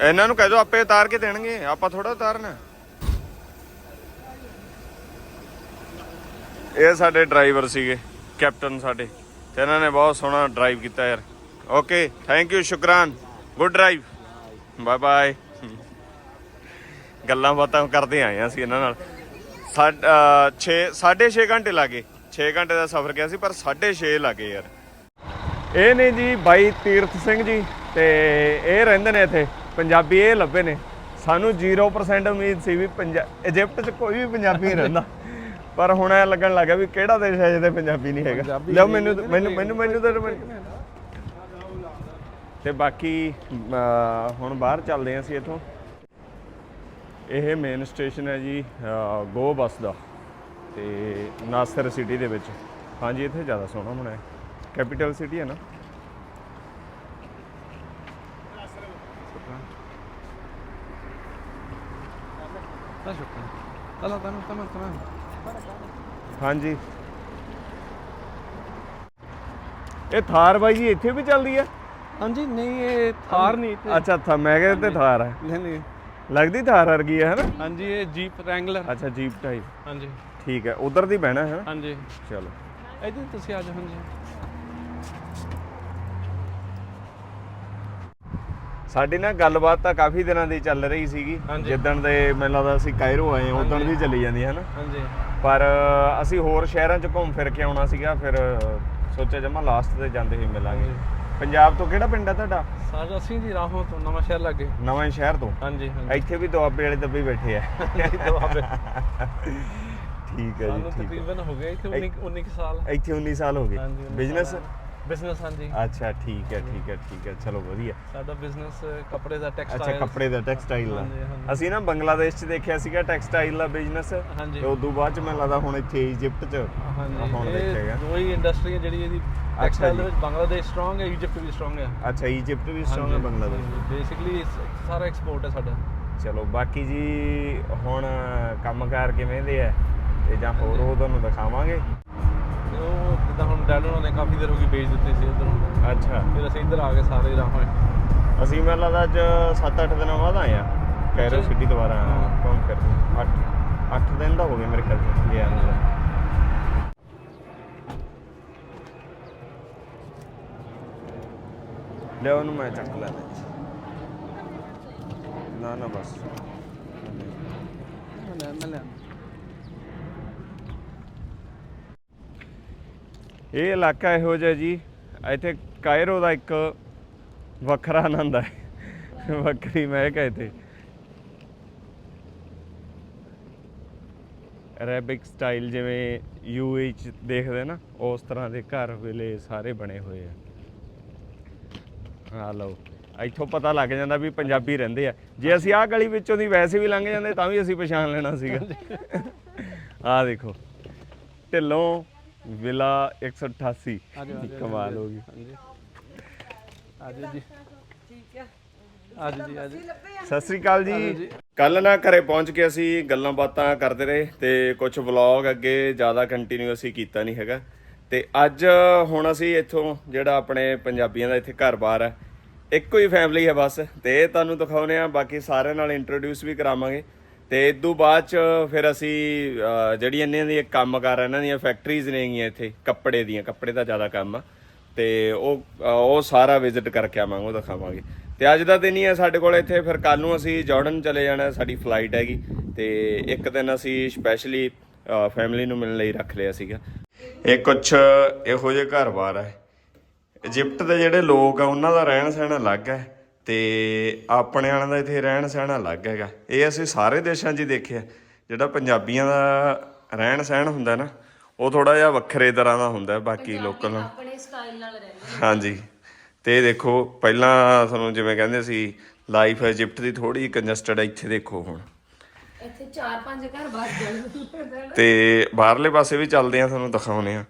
ਇਹਨਾਂ ਨੂੰ ਕਹਿ ਦੋ, ਆਪੇ ਉਤਾਰ ਕੇ ਦੇਣਗੇ, ਆਪਾਂ ਥੋੜਾ ਉਤਾਰਨਾ। ਇਹ ਸਾਡੇ ਡਰਾਈਵਰ ਸੀਗੇ, ਕੈਪਟਨ ਸਾਡੇ, ਤੇ ਇਹਨਾਂ ਨੇ ਬਹੁਤ ਸੋਹਣਾ ਡਰਾਈਵ ਕੀਤਾ ਯਾਰ। ਓਕੇ ਥੈਂਕ ਯੂ ਸ਼ੁਕਰਾਨ ਗੁੱਡ ਡਰਾਈਵ ਬਾਏ ਬਾਏ ਗੱਲਾਂ ਬਾਤਾਂ ਕਰਦੇ ਆਏ ਹਾਂ ਅਸੀਂ ਇਹਨਾਂ ਨਾਲ। 6 6.5 ਘੰਟੇ ਲੱਗੇ। 6 ਘੰਟੇ ਦਾ ਸਫ਼ਰ ਗਿਆ ਸੀ ਪਰ 6.5 ਲੱਗੇ ਯਾਰ। ਇਹ ਨੇ ਜੀ ਬਾਈ ਤੀਰਥ ਸਿੰਘ ਜੀ ਤੇ ਇਹ ਰਹਿੰਦੇ ਨੇ ਇੱਥੇ। ਪੰਜਾਬੀ ਇਹ ਲੱਭੇ ਨੇ। ਸਾਨੂੰ 0% ਉਮੀਦ ਸੀ ਵੀ ਪੰਜਾ ਇਜਿਪਟ 'ਚ ਕੋਈ ਵੀ ਪੰਜਾਬੀ ਨਹੀਂ ਰਹਿੰਦਾ। ਪਰ ਹੁਣ ਇਹ ਲੱਗਣ ਲੱਗਾ ਵੀ ਕਿਹੜਾ ਦੇਸ਼ ਹੈ ਜਿਹਦੇ ਪੰਜਾਬੀ ਨਹੀਂ ਹੈਗਾ। ਲਿਓ ਮੈਨੂੰ ਮੈਨੂੰ ਮੈਨੂੰ ਮੈਨੂੰ ਤਾਂ ਤੇ ਬਾਕੀ ਹੁਣ ਬਾਹਰ ਚੱਲਦੇ ਹਾਂ ਅਸੀਂ ਇੱਥੋਂ। ਇਹ ਮੇਨ ਸਟੇਸ਼ਨ ਹੈ ਜੀ ਗੋ ਬੱਸ ਦਾ ਤੇ ਨਾਸਰ ਸਿਟੀ ਦੇ ਵਿੱਚ। ਹਾਂਜੀ ਇੱਥੇ ਜ਼ਿਆਦਾ ਸੋਹਣਾ ਬਣਾਇਆ ਕੈਪੀਟਲ ਸਿਟੀ ਹੈ ਨਾ? ਹਾਂਜੀ। ਇਹ ਥਾਰ ਬਾਈ ਜੀ ਇੱਥੇ ਵੀ ਚੱਲਦੀ ਹੈ? ਹਾਂਜੀ ਨਹੀਂ ਇਹ ਥਾਰ ਨਹੀਂ ਇੱਥੇ। ਅੱਛਾ ਥਾ ਮੈਂ ਕਿਹਾ ਤੇ ਥਾਰ ਹੈ। ਨਹੀਂ ਨਹੀਂ। ਲੱਗਦੀ ਥਾਰ ਵਰਗੀ ਹੈ ਹਨਾ ਹਾਂਜੀ ਇਹ ਜੀਪ ਰੈਂਗਲਰ ਅੱਛਾ ਜੀਪ ਟਾਈਪ ਹਾਂਜੀ। ਠੀਕ ਹੈ ਉਧਰ ਦੀ ਬਹਿਣਾ ਹੈ ਹਾਂਜੀ। ਚਲੋ। ਇੱਧਰ ਤੁਸੀਂ ਆ ਜਾਓ ਹਾਂਜੀ। ਸਾਡੀ ਨਾ ਗੱਲਬਾਤ ਤਾਂ ਕਾਫੀ ਦਿਨਾਂ ਦੀ ਚੱਲ ਰਹੀ ਸੀਗੀ। ਹਾਂਜੀ। ਜਿੱਦਣ ਦੇ ਮੈਨੂੰ ਲੱਗਦਾ ਅਸੀਂ ਕਾਇਰੋ ਆਏ ਉਦੋਂ ਦੀ ਚੱਲੀ ਜਾਂਦੀ ਹੈ ਨਾ? ਹਾਂਜੀ। ਪਰ ਅਸੀਂ ਹੋਰ ਸ਼ਹਿਰਾਂ 'ਚ ਘੁੰਮ ਫਿਰ ਕੇ ਆਉਣਾ ਸੀਗਾ ਫਿਰ ਸੋਚਿਆ ਜਮਾ ਲਾਸਟ ਤੇ ਜਾਂਦੇ ਹੀ ਮਿਲਾਂਗੇ। ਪੰਜਾਬ ਤੋਂ ਕਿਹੜਾ ਪਿੰਡ ਆ ਤੁਹਾਡਾ? ਸਰ ਅਸੀਂ ਜੀ ਰਾਹੋਂ ਤੋਂ ਨਵਾਂ ਸ਼ਹਿਰ ਲੱਗੇ। ਨਵੇਂ ਸ਼ਹਿਰ ਤੋਂ? ਹਾਂਜੀ ਹਾਂਜੀ। ਇੱਥੇ ਵੀ ਦੁਆਬੇ ਵਾਲੇ ਦੱਬੇ ਬੈਠੇ ਆ। ਦੁਆਬੇ। ਠੀਕ ਹੈ ਜੀ ਸਾਨੂੰ ਤਕਰੀਬਨ ਹੋ ਗਏ ਇੱਥੇ 19 19 ਸਾਲ। ਇੱਥੇ 19 ਸਾਲ ਹੋ ਗਏ। ਹਾਂਜੀ, ਬਿਜ਼ਨਸ ਬਿਜ਼ਨਸ जी। ਅੱਛਾ ਠੀਕ ਹੈ ਠੀਕ ਹੈ ਠੀਕ ਹੈ ਚਲੋ ਵਧੀਆ ਸਾਡਾ ਬਿਜ਼ਨਸ ਕੱਪੜੇ ਦਾ ਅੱਛਾ ਟੈਕਸਟਾਈਲ ਕੱਪੜੇ ਦਾ ਟੈਕਸਟਾਈਲ ਦਾ ਹਾਂਜੀ, ਹਾਂਜੀ। ਅਸੀਂ ਨਾ ਬੰਗਲਾਦੇਸ਼ 'ਚ ਦੇਖਿਆ ਸੀਗਾ ਟੈਕਸਟਾਈਲ ਦਾ ਬਿਜ਼ਨਸ ਹਾਂਜੀ ਤੇ ਉਦੋਂ ਬਾਅਦ 'ਚ ਮੈਨੂੰ ਲੱਗਦਾ ਹੁਣ ਇੱਥੇ ਇਜਿਪਟ 'ਚ ਹਾਂਜੀ ਹੁਣ ਦੇਖੇਗਾ ਦੋ ਹੀ ਇੰਡਸਟਰੀ ਹੈ ਜਿਹੜੀ ਇਹਦੀ ਟੈਕਸਟਾਈਲ ਦੇ। ਵਿੱਚ ਬੰਗਲਾਦੇਸ਼ ਸਟਰੋਂਗ ਹੈ ਇਜਿਪਟ ਵੀ ਸਟਰੋਂਗ ਹੈ ਅੱਛਾ ਇਜਿਪਟ ਵੀ ਸਟਰੋਂਗ ਹੈ ਬੰਗਲਾਦੇਸ਼ ਬੇਸਿਕਲੀ ਸਾਰਾ ਐਕਸਪੋਰਟ ਹੈ ਸਾਡਾ ਚਲੋ ਬਾਕੀ ਜੀ ਹੁਣ ਕੰਮਕਾਰ ਕਿਵੇਂ ਦੇ ਆ ਤੇ ਜਾਂ ਹੋਰ ਉਹ ਤੁਹਾਨੂੰ ਦਿਖਾਵਾਂਗੇ ਉਹ ਜਿੱਦਾਂ ਡੈਡ ਉਹਨਾਂ ਨੇ ਕਾਫੀ ਦੇਰ ਹੋ ਗਈ ਵੇਚ ਦਿੱਤੇ ਸੀ ਇਧਰੋਂ ਅੱਛਾ। ਫਿਰ ਅਸੀਂ ਇੱਧਰ ਆ ਗਏ ਸਾਰੇ ਰਾਹੋਂ ਅਸੀਂ ਮੈਨੂੰ ਲੱਗਦਾ ਅੱਜ 7-8 ਦਿਨਾਂ ਬਾਅਦ ਆਏ ਆ। ਕੈਰੋ। ਸਿਟੀ ਦੁਬਾਰਾ। ਘੁੰਮ ਫਿਰ? 8 8 ਦਿਨ ਦਾ ਹੋ ਗਏ ਮੇਰੇ ਖਿਆਲ ਗਿਆ ਨੂੰ ਲੈ ਉਹਨੂੰ ਮੈਂ ਚੱਕ ਲੈਣਾ ਨਾ ਨਾ ਬਸ। ਮੈਂ ਮੈਂ ਲੈ ਇਹ ਇਲਾਕਾ ਇਹੋ ਜਿਹਾ ਜੀ ਇੱਥੇ ਕਾਇਰੋ ਦਾ ਇੱਕ ਵੱਖਰਾ ਆਨੰਦ ਹੈ ਵੱਖਰੀ ਮਹਿਕ ਹੈ ਇੱਥੇ। ਅਰੇਬਿਕ ਸਟਾਈਲ ਜਿਵੇਂ ਯੂਏ ਚ ਦੇਖਦੇ ਨਾ ਉਸ ਤਰ੍ਹਾਂ ਦੇ ਘਰ ਵੇਲੇ ਸਾਰੇ ਬਣੇ ਹੋਏ ਆ। ਆ ਲਓ ਇੱਥੋਂ ਪਤਾ ਲੱਗ ਜਾਂਦਾ ਵੀ ਪੰਜਾਬੀ ਰਹਿੰਦੇ ਆ। ਜੇ ਅਸੀਂ ਆਹ ਗਲੀ ਵਿੱਚੋਂ ਦੀ ਵੈਸੇ ਵੀ ਲੰਘ ਜਾਂਦੇ ਤਾਂ ਵੀ ਅਸੀਂ ਪਛਾਣ ਲੈਣਾ ਸੀਗਾ। ਆਹ ਦੇਖੋ ਢਿੱਲੋਂ ਵਿਲਾ 188 ਆ ਜਾਓ ਕਮਾਲ ਹੋ ਗਈ। ਹਾਂਜੀ। ਆ ਜਾਓ ਜੀ। ਠੀਕ ਹੈ ਆ ਜਾਓ ਜੀ ਆ ਜਾਓ ਸਤਿ ਸ੍ਰੀ ਅਕਾਲ ਜੀ। ਕੱਲ ਨਾ ਘਰੇ ਪਹੁੰਚ ਕੇ ਅਸੀਂ ਗੱਲਾਂ ਬਾਤਾਂ ਕਰਦੇ ਰਹੇ ਤੇ ਕੁਝ ਵਲੌਗ ਅੱਗੇ ਜ਼ਿਆਦਾ ਕੰਟੀਨਿਊ ਅਸੀਂ ਕੀਤਾ ਨਹੀਂ ਹੈਗਾ। ਤੇ ਅੱਜ ਹੁਣ ਅਸੀਂ ਇੱਥੋਂ ਜਿਹੜਾ ਆਪਣੇ ਪੰਜਾਬੀਆਂ ਦਾ ਇੱਥੇ ਘਰ-ਬਾਰ ਹੈ ਇੱਕੋ ਹੀ ਫੈਮਿਲੀ ਹੈ ਬਸ। ਤੇ ਇਹ ਤੁਹਾਨੂੰ ਦਿਖਾਉਨੇ ਆ ਬਾਕੀ ਸਾਰਿਆਂ ਨਾਲ ਇੰਟਰੋਡਿਊਸ ਵੀ ਕਰਾਵਾਂਗੇ। ਤੇ ਤੋਂ ਬਾਅਦ ਚ ਫਿਰ ਅਸੀਂ ਅਹ, ਜਿਹੜੀ ਇਹਨਾਂ ਦੀ ਕੰਮ ਕਰ ਇਹਨਾਂ ਦੀਆਂ ਫੈਕਟਰੀਜ਼ ਨੇਗੀਆਂ ਇੱਥੇ ਕੱਪੜੇ ਦੀਆਂ ਕੱਪੜੇ ਦਾ ਜ਼ਿਆਦਾ ਕੰਮ ਆ। ਤੇ ਉਹ ਅਹ, ਉਹ ਸਾਰਾ ਵਿਜ਼ਿਟ ਕਰਕੇ ਆਵਾਂਗੇ ਉਹ ਦਿਖਾਵਾਂਗੇ। ਤੇ ਅੱਜ ਦਾ ਦਿਨ ਹੀ ਹੈ ਸਾਡੇ ਕੋਲ ਇੱਥੇ ਫਿਰ ਕੱਲ ਨੂੰ ਅਸੀਂ ਜਾਰਡਨ ਚਲੇ ਜਾਣਾ ਸਾਡੀ ਫਲਾਈਟ ਹੈਗੀ। ਤੇ ਇੱਕ ਦਿਨ ਅਸੀਂ ਸਪੈਸ਼ਲੀ ਫੈਮਿਲੀ ਨੂੰ ਮਿਲਣ ਲਈ ਰੱਖ ਲਿਆ ਸੀਗਾ। ਇਹ ਕੁਛ ਇਹੋ ਜਿਹੇ ਘਰ-ਬਾਰ ਹੈ ਇਜਿਪਟ ਦੇ ਜਿਹੜੇ ਲੋਕ ਆ ਉਹਨਾਂ ਦਾ ਰਹਿਣ ਸਹਿਣ ਅਲੱਗ ਹੈ ਤੇ ਆਪਣੇ ਵਾਲਿਆਂ ਦਾ ਇੱਥੇ ਰਹਿਣ ਸਹਿਣ ਅਲੱਗ ਹੈਗਾ। ਇਹ ਅਸੀਂ ਸਾਰੇ ਦੇਸ਼ਾਂ 'ਚ ਹੀ ਦੇਖਿਆ। ਜਿਹੜਾ ਪੰਜਾਬੀਆਂ ਦਾ ਰਹਿਣ ਸਹਿਣ ਹੁੰਦਾ ਨਾ ਉਹ ਥੋੜਾ ਜਿਹਾ ਵੱਖਰੇ ਤਰ੍ਹਾਂ ਦਾ ਹੁੰਦਾ ਬਾਕੀ ਲੋਕਾਂ ਨਾਲੋਂ ਆਪਣੇ ਸਟਾਈਲ ਨਾਲ ਰਹਿੰਦੇ ਹਾਂਜੀ। ਤੇ ਦੇਖੋ ਪਹਿਲਾਂ ਤੁਹਾਨੂੰ ਜਿਵੇਂ ਕਹਿੰਦੇ ਸੀ ਲਾਈਫ ਇਜਿਪਟ ਦੀ ਥੋੜੀ ਕੰਜਸਟਡ ਹੈ ਇੱਥੇ ਦੇਖੋ ਹੁਣ। ਇੱਥੇ ਚਾਰ ਪੰਜ ਘਰ ਬਸ ਗਏ ਤੇ ਬਾਹਰਲੇ ਪਾਸੇ ਵੀ ਚੱਲਦੇ ਆ ਤੁਹਾਨੂੰ ਦਿਖਾਉਨੇ ਆ।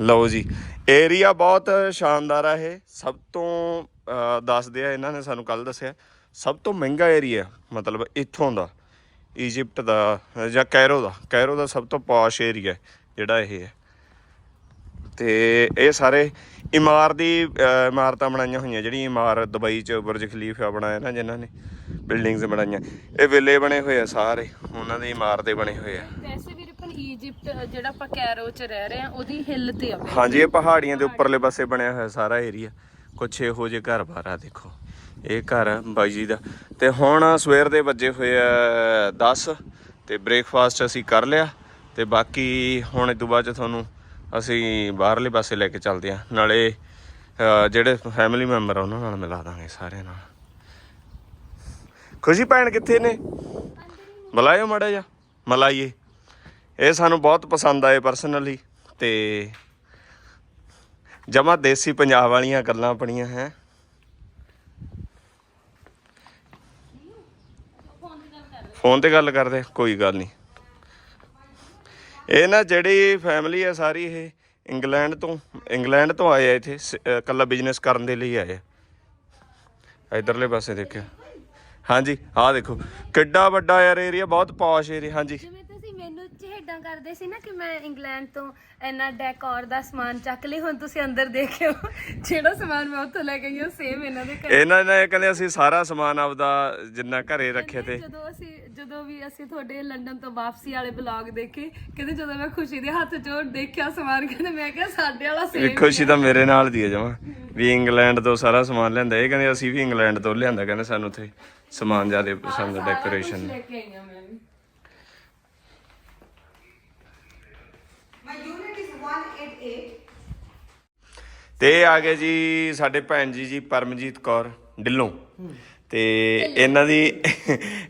ਲਓ ਜੀ ਏਰੀਆ ਬਹੁਤ ਸ਼ਾਨਦਾਰ ਆ ਇਹ। ਸਭ ਤੋਂ ਦੱਸਦੇ ਆ ਇਹਨਾਂ ਨੇ ਸਾਨੂੰ ਕੱਲ ਦੱਸਿਆ, ਸਭ ਤੋਂ ਮਹਿੰਗਾ ਏਰੀਆ ਮਤਲਬ ਇੱਥੋਂ ਦਾ ਈਜਿਪਟ ਦਾ ਜਾਂ ਕੈਰੋ ਦਾ। ਕੈਰੋ ਦਾ ਸਭ ਤੋਂ ਪਾਸ਼ ਏਰੀਆ ਜਿਹੜਾ ਇਹ ਹੈ। ਤੇ ਇਹ ਸਾਰੇ ਇਮਾਰ ਦੀ ਇਮਾਰਤਾਂ ਬਣਾਈਆਂ ਹੋਈਆਂ, ਜਿਹੜੀ ਇਮਾਰਤ ਦੁਬਈ ਚ ਬੁਰਜ ਖਲੀਫਾ ਬਣਾਇਆ ਨਾ ਜਿਨ੍ਹਾਂ ਨੇ, ਬਿਲਡਿੰਗਸ ਬਣਾਈਆਂ। ਇਹ ਵਿਲੇ ਬਣੇ ਹੋਏ ਆ ਸਾਰੇ, ਉਹਨਾਂ ਦੀ ਇਮਾਰਤੇ ਬਣੇ ਹੋਏ ਆ। ਵੈਸੇ ਈਜਿਪਟ ਜਿਹੜਾ ਆਪਾਂ ਕੈਰੋ ਚ ਰਹਿ ਰਹੇ ਆ ਉਹਦੀ ਹਿੱਲ ਤੇ ਆ ਹਾਂਜੀ ਇਹ ਪਹਾੜੀਆਂ ਦੇ ਉੱਪਰਲੇ ਪਾਸੇ ਬਣਿਆ ਹੋਇਆ ਸਾਰਾ ਏਰੀਆ ਕੁਛ ਇਹੋ ਜਿਹੇ ਘਰ ਬਾਰ ਆ ਦੇਖੋ। ਇਹ ਘਰ ਆ ਬਾਈ ਜੀ ਦਾ। ਤੇ ਹੁਣ ਸਵੇਰ ਦੇ ਵੱਜੇ ਹੋਏ ਆ 10 ਤੇ ਬ੍ਰੇਕਫਾਸਟ ਅਸੀਂ ਕਰ ਲਿਆ। ਤੇ ਬਾਕੀ ਹੁਣ ਤੋਂ ਬਾਅਦ ਚ ਤੁਹਾਨੂੰ ਅਸੀਂ ਬਾਹਰਲੇ ਪਾਸੇ ਲੈ ਕੇ ਚੱਲਦੇ ਆ ਨਾਲੇ ਅਹ, ਜਿਹੜੇ ਫੈਮਿਲੀ ਮੈਂਬਰ ਆ ਉਹਨਾਂ ਨਾਲ ਮਿਲਾ ਦਾਂਗੇ ਸਾਰਿਆਂ ਨਾਲ। ਖੁਸ਼ੀ ਭੈਣ ਕਿੱਥੇ ਨੇ? ਬੁਲਾਇਓ ਮੜਾ ਜਾ ਮਲਾਈਏ। ਇਹ ਸਾਨੂੰ ਬਹੁਤ ਪਸੰਦ ਆਏ ਪਰਸਨਲੀ ਤੇ ਜਮਾ ਦੇਸੀ ਪੰਜਾਬ ਵਾਲੀਆਂ ਗੱਲਾਂ ਆਪਣੀਆਂ ਹੈ। ਫੋਨ ਤੇ ਗੱਲ ਕਰਦੇ, ਕੋਈ ਗੱਲ ਨਹੀਂ। ਇਹ ਨਾ ਜਿਹੜੀ ਫੈਮਿਲੀ ਹੈ ਸਾਰੀ ਇਹ ਇੰਗਲੈਂਡ ਤੋਂ ਇੰਗਲੈਂਡ ਤੋਂ ਆਏ ਆ ਇੱਥੇ, ਸ- ਅਹ ਕੱਲਾ ਬਿਜ਼ਨਸ ਕਰਨ ਦੇ ਲਈ ਆਏ ਆ। ਇਧਰਲੇ ਪਾਸੇ ਦੇਖਿਓ। ਹਾਂਜੀ, ਆਹ ਦੇਖੋ, ਕਿੱਡਾ ਵੱਡਾ ਯਾਰ ਏਰੀਆ ਬਹੁਤ ਪੌਸ਼ ਏਰੀਆ ਹਾਂਜੀ। ਚਿਹੜਾਂ ਕਰਦੇ ਸੀ ਨਾ ਕਿ ਮੈਂ ਇੰਗਲੈਂਡ ਤੋਂ ਇੰਨਾ ਡੈਕੋਰ ਦਾ ਸਮਾਨ ਚੱਕ ਲਈ ਹੁਣ ਤੁਸੀਂ ਅੰਦਰ ਦੇਖਿਓ ਜਿਹੜਾ ਸਮਾਨ ਮੈਂ ਉੱਥੋਂ ਲੈ ਕੇ ਆਈ ਉਹ ਸੇਮ ਇਹਨਾਂ ਦੇ ਘਰ। ਇਹਨਾਂ ਨੇ ਕਹਿੰਦੇ ਅਸੀਂ ਸਾਰਾ ਸਮਾਨ ਆਪਦਾ ਜਿੰਨਾ ਘਰੇ ਰੱਖੇ ਤੇ। ਜਦੋਂ ਅਸੀਂ ਜਦੋਂ ਵੀ ਅਸੀਂ ਤੁਹਾਡੇ ਲੰਡਨ ਤੋਂ ਵਾਪਸੀ ਵਾਲੇ ਬਲੌਗ ਦੇਖੇ ਕਹਿੰਦੇ ਜਦੋਂ ਮੈਂ ਖੁਸ਼ੀ ਦੇ ਹੱਥ 'ਚੋਂ ਦੇਖਿਆ ਸਮਾਨ ਕਹਿੰਦੇ ਮੈਂ ਕਿਹਾ ਸਾਡੇ ਵਾਲਾ ਸੇਮ ਖੁਸ਼ੀ ਤਾਂ ਮੇਰੇ ਨਾਲ ਦੀ ਹੈ ਜਮਾ। ਵੀ ਇੰਗਲੈਂਡ ਤੋਂ ਸਾਰਾ ਸਮਾਨ ਲਿਆਂਦਾ। ਇਹ ਕਹਿੰਦੇ ਅਸੀਂ ਵੀ ਇੰਗਲੈਂਡ ਤੋਂ ਲਿਆਂਦਾ ਕਹਿੰਦੇ ਸਾਨੂੰ ਉੱਥੇ ਸਮਾਨ ਜ਼ਿਆਦਾ ਪਸੰਦ ਡੈਕੋਰੇਸ਼ਨ ਲੈ ਕੇ ਆਈ ਹਾਂ ਮੈਂ ਵੀ My unit is 188. ਤੇ ਆ ਗਏ ਜੀ ਸਾਡੇ ਭੈਣ ਜੀ ਜੀ ਪਰਮਜੀਤ ਕੌਰ ਢਿੱਲੋਂ। ਤੇ ਇਹਨਾਂ ਦੀ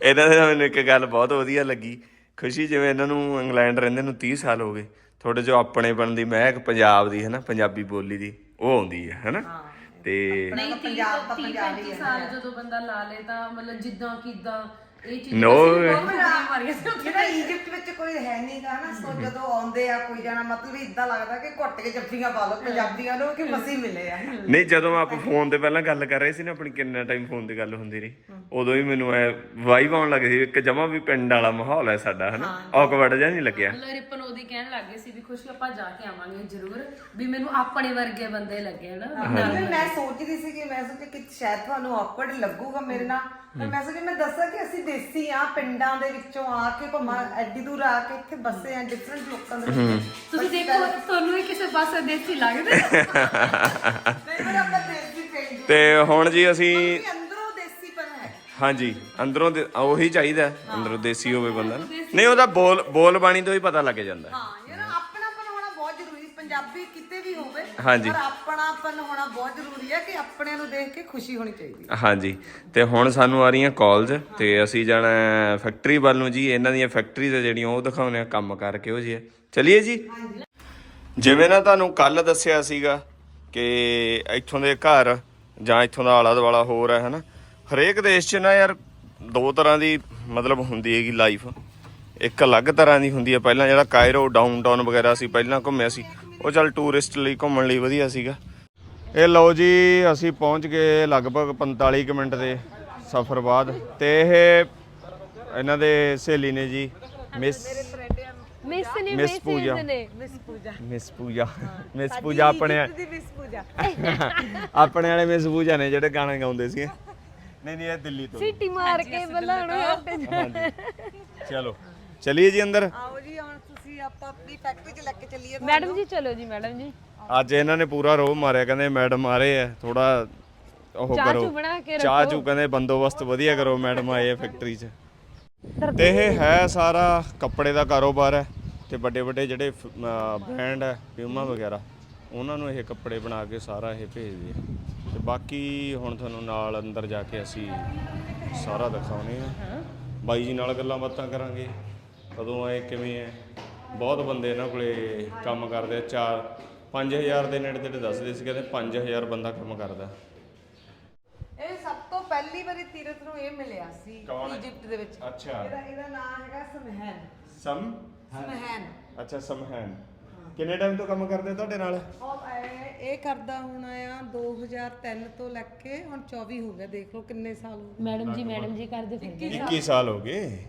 ਇਹਨਾਂ ਦੇ ਮੈਨੂੰ ਇੱਕ ਗੱਲ ਬਹੁਤ ਵਧੀਆ ਲੱਗੀ। ਖੁਸ਼ੀ ਜਿਵੇਂ ਇਹਨਾਂ ਨੂੰ ਇੰਗਲੈਂਡ ਰਹਿੰਦੇ ਨੂੰ 30 ਸਾਲ ਹੋ ਗਏ। ਥੋੜੇ ਜੋ ਆਪਣੇ ਦੀ ਮਹਿਕ ਪੰਜਾਬ ਦੀ ਹੈ ਨਾ ਪੰਜਾਬੀ ਬੋਲੀ ਦੀ ਉਹ ਆਉਂਦੀ ਹੈ ਹੈਨਾ। ਤੇ ਨਹੀਂ ਪੰਜਾਬ ਤਾਂ ਪੰਜਾਬ ਹੀ 35 ਸਾਲ ਜਦੋਂ ਬੰਦਾ ਲਾ ਲੇ ਤਾਂ ਮਤਲਬ ਜਿੱਦਾਂ ਕਿਦਾਂ ਇਹ ਚੀਜ਼ No ਮਾਰੀਆਂ ਸੀ ਜਿਹੜਾ ਈਜਿਪਟ ਵਿੱਚ ਕੋਈ ਹੈ ਨਹੀਂਗਾ ਨਾ ਸੋ ਜਦੋਂ ਆਉਂਦੇ ਆ ਕੋਈ ਜਾਣਾ ਮਤਲਬ ਇਦਾਂ ਲੱਗਦਾ ਕਿ ਘੁੱਟ ਕੇ ਜੱਫੀਆਂ ਪਾ ਲਓ ਪੰਜਾਬੀਆਂ ਨੂੰ ਕਿ ਮਸੀਂ ਮਿਲੇ ਆ। ਨਹੀਂ ਜਦੋਂ ਆਪਾਂ ਫੋਨ ਤੇ ਪਹਿਲਾਂ ਗੱਲ ਕਰ ਰਹੇ ਸੀ ਨਾ ਆਪਣੀ ਕਿੰਨਾ ਟਾਈਮ ਫੋਨ ਤੇ ਗੱਲ ਹੁੰਦੀ ਰਹੀ। ਉਦੋਂ ਹੀ ਮੈਨੂੰ ਐ ਵਾਈਬ ਆਉਣ ਲੱਗ ਸੀ ਇੱਕ ਜਮਾ ਵੀ ਪਿੰਡ ਵਾਲਾ ਮਾਹੌਲ ਹੈ ਸਾਡਾ ਹਨਾ? ਔਕਵਰਡ ਜਿਹਾ ਨਹੀਂ ਲੱਗਿਆ? ਮਤਲਬ ਰਿਪਨ ਉਹਦੀ ਕਹਿਣ ਲੱਗ ਗਏ ਸੀ ਵੀ ਖੁਸ਼ੀ ਆਪਾਂ ਜਾ ਕੇ ਆਵਾਂਗੇ ਜ਼ਰੂਰ ਵੀ ਮੈਨੂੰ ਆਪਣੇ ਵਰਗੇ ਬੰਦੇ ਲੱਗੇ ਹਨਾ? ਫਿਰ ਮੈਂ ਸੋਚਦੀ ਸੀ ਕਿ ਮੈਂ ਸੋਚਿਆ ਕਿ ਸ਼ਾਇਦ ਤੁਹਾਨੂੰ awkward ਲੱਗੂਗਾ ਮੇਰੇ ਨਾਲ। ਪਰ ਮੈਂ ਸੋਚਿਆ ਮੈਂ ਦੱਸਾਂ ਕਿ ਅਸੀਂ ਦੇਸੀ ਆ ਪਿੰਡਾਂ ਦੇ ਵਿੱਚੋਂ ਆ ਕੇ ਭਾਵੇਂ ਐਡੀ ਦੂਰ ਆ ਕੇ ਇੱਥੇ ਬਸੇ ਆ ਡਿਫਰੈਂਟ ਲੋਕਾਂ ਦੇ ਵਿੱਚ। ਤੁਸੀਂ ਦੇਖੋ ਤੁਹਾਨੂੰ ਵੀ ਕਿਸੇ ਪਾਸੇ ਦੇਸੀ ਲੱਗਦੇ? ਨਹੀਂ ਪਰ ਆਪਾਂ ਦੇਸੀ ਪਿੰਡ ਤੇ ਹੁਣ ਜੀ ਅਸੀਂ ਅੰਦਰੋਂ ਦੇਸੀ ਪਰ ਹੈ। ਹਾਂਜੀ ਅੰਦਰੋਂ ਦੇ- ਉਹੀ ਚਾਹੀਦਾ ਹੈ, ਅੰਦਰੋਂ ਦੇਸੀ ਹੋਵੇ ਬੰਦਾ ਨਾ। ਨਹੀਂ ਉਹਦਾ ਬੋਲ ਬੋਲ ਬਾਣੀ ਤੋਂ ਹੀ ਪਤਾ ਲੱਗ ਜਾਂਦਾ। ਹਾਂ ਯਾਰ ਆਪਣਾਪਨ ਹੋਣਾ ਬਹੁਤ ਜ਼ਰੂਰੀ ਪੰਜਾਬੀ ਵੀ ਹੋਵੇ ਹਾਂਜੀ। ਪਰ ਆਪਣਾਪਨ ਹੋਣਾ ਬਹੁਤ ਜ਼ਰੂਰੀ ਹੈ ਕਿ ਆਪਣੇ ਨੂੰ ਦੇਖ ਕੇ ਖੁਸ਼ੀ ਹੋਣੀ ਚਾਹੀਦੀ ਹੈ। ਹਾਂਜੀ। ਤੇ ਹੁਣ ਸਾਨੂੰ ਆ ਰਹੀਆਂ ਕਾਲਸ ਤੇ ਅਸੀਂ ਜਾਣਾ ਹੈ ਫੈਕਟਰੀ ਵੱਲ ਨੂੰ ਜੀ ਇਹਨਾਂ ਦੀਆਂ ਫੈਕਟਰੀਜ਼ ਜਿਹੜੀਆਂ ਉਹ ਦਿਖਾਉਣੇ ਆ ਕੰਮ ਕਰਕੇ ਉਹ ਜੀ। ਚਲਿਏ ਜੀ। ਜਿਵੇਂ ਨਾ ਤੁਹਾਨੂੰ ਕੱਲ ਦੱਸਿਆ ਸੀਗਾ ਕਿ ਇੱਥੋਂ ਦੇ ਘਰ ਜਾਂ ਇੱਥੋਂ ਦਾ ਆਲਾ ਦੁਆਲਾ ਹੋਰ ਹੈ ਹਨਾ? ਹਰੇਕ ਦੇਸ਼ 'ਚ ਨਾ ਯਾਰ ਦੋ ਤਰ੍ਹਾਂ ਦੀ ਮਤਲਬ ਹੁੰਦੀ ਹੈਗੀ ਲਾਈਫ ਇੱਕ ਅਲੱਗ ਤਰ੍ਹਾਂ ਦੀ ਹੁੰਦੀ ਹੈ। ਪਹਿਲਾਂ ਜਿਹੜਾ ਕਾਇਰੋ ਡਾਊਨਟਾਊਨ ਵਗੈਰਾ ਸੀ ਪਹਿਲਾਂ ਘੁੰਮਿਆ ਸੀ। ਉਹ ਚੱਲ ਟੂਰਿਸਟ ਲਈ ਘੁੰਮਣ ਲਈ ਵਧੀਆ ਸੀਗਾ। ਇਹ ਲਓ ਜੀ ਅਸੀਂ ਪਹੁੰਚ ਗਏ ਲਗਭਗ 45 ਕੁ ਮਿੰਟ ਦੇ ਸਫ਼ਰ ਬਾਅਦ ਤੇ ਇਹ ਇਹਨਾਂ ਦੇ ਸਹੇਲੀ ਨੇ ਜੀ ਮਿਸ ਮਿਸ ਨੇ ਮਿਸ ਪੂਜਾ। ਨੇ। Miss Pooja. Miss Pooja miss Pooja ਆਪਣੇ ਆਪਣੇ ਵਾਲੇ ਮਿਸ ਪੂਜਾ ਨੇ ਜਿਹੜੇ ਗਾਣੇ ਗਾਉਂਦੇ ਸੀ ਨਹੀਂ ਨਹੀਂ ਇਹ ਦਿੱਲੀ ਤੋਂ। ਸਿੱਟੀ ਮਾਰ ਕੇ ਬਲਾਉਣ। ਚਲੋ ਚਲਿਏ ਜੀ ਅੰਦਰ। ਆਓ ਜੀ ਹੁਣ ਆਪਾਂ ਆਪਣੀ ਫੈਕਟਰੀ 'ਚ ਲੈ ਕੇ ਚੱਲੀਏ ਮੈਡਮ ਜੀ ਚਲੋ ਜੀ ਮੈਡਮ ਜੀ। ਅੱਜ ਇਹਨਾਂ ਨੇ ਪੂਰਾ ਰੋਹ ਮਾਰਿਆ ਕਹਿੰਦੇ ਮੈਡਮ ਆ ਰਹੇ ਆ ਥੋੜਾ ਉਹ ਚਾਹ ਕਰੋ। ਚੂਹ ਬਣਾ ਕੇ ਚਾਹ ਚੂ ਕਹਿੰਦੇ ਬੰਦੋਬਸਤ ਵਧੀਆ ਕਰੋ ਮੈਡਮ ਆਏ ਆ ਫੈਕਟਰੀ 'ਚ। ਤੇ ਇਹ ਹੈ ਸਾਰਾ ਕੱਪੜੇ ਦਾ ਕਾਰੋਬਾਰ ਹੈ ਤੇ ਵੱਡੇ ਵੱਡੇ ਜਿਹੜੇ ਬ੍ਰਾਂਡ ਹੈ ਫਿਊਮਾ ਵਗੈਰਾ ਉਹਨਾਂ ਨੂੰ ਇਹ ਕੱਪੜੇ ਬਣਾ ਕੇ ਸਾਰਾ ਇਹ ਭੇਜਦੇ ਆ ਤੇ ਬਾਕੀ ਹੁਣ ਤੁਹਾਨੂੰ ਨਾਲ ਅੰਦਰ ਜਾ ਕੇ ਅਸੀਂ ਸਾਰਾ ਦਿਖਾਉਨੇ ਆ। ਬਾਈ ਜੀ ਨਾਲ ਗੱਲਾਂ ਬਾਤਾਂ ਕਰਾਂਗੇ ਕਦੋਂ ਆਏ ਕਿਵੇਂ ਹੈ ਬਹੁਤ ਬੰਦੇ ਇਹਨਾਂ ਕੋਲੇ ਕੰਮ ਕਰਦੇ ਆ ਚਾਰ 5000 ਦੇ ਨੇੜੇ ਤੇੜੇ ਦੱਸਦੇ ਸੀ ਕਹਿੰਦੇ 5000 ਬੰਦਾ ਕੰਮ ਕਰਦਾ। ਇਹ ਸਭ ਤੋਂ ਪਹਿਲੀ ਵਾਰੀ ਤੀਰਥ ਨੂੰ ਇਹ ਮਿਲਿਆ ਸੀ ਕੌਣ? ਹੈ? ਇਜਿਪਟ ਦੇ ਵਿੱਚ। ਅੱਛਾ। ਇਹਦਾ ਇਹਦਾ ਨਾਮ ਹੈਗਾ ਸਮਹੈਨ। ਸਮ? ਸਮਹੈਨ। ਅੱਛਾ ਸਮਹੈਨ। ਕਿੰਨੇ ਟਾਈਮ ਤੋਂ ਕੰਮ ਕਰਦੇ ਤੁਹਾਡੇ ਨਾਲ? ਇਹ- ਇਹ ਕਰਦਾ ਹੁਣ ਆ 2003 ਤੋਂ ਲੈ ਕੇ ਹੁਣ 24 ਹੋ ਗਿਆ ਦੇਖ ਲਓ ਕਿੰਨੇ ਸਾਲ ਹੋ ਗਏ। ਮੈਡਮ ਜੀ ਮੈਡਮ ਜੀ ਕਰਦੇ ਫਿਰਦੇ 21 ਸਾਲ ਹੋ ਗਏ?